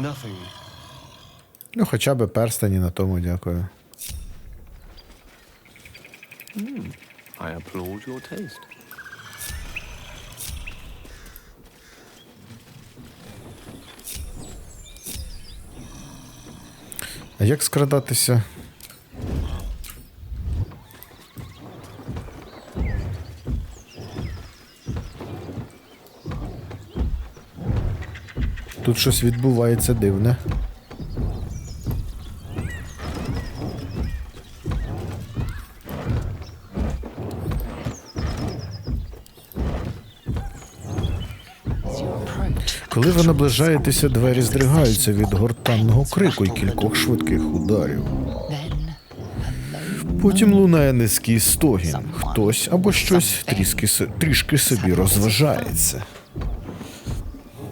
Nothing. Ну, хоча б перстені на тому дякую. I applaud your taste. А як скрадатися? Тут щось відбувається дивне. Коли ви наближаєтеся, двері здригаються від гортанного крику і кількох швидких ударів. Потім лунає низький стогін. Хтось або щось трішки, собі розважається.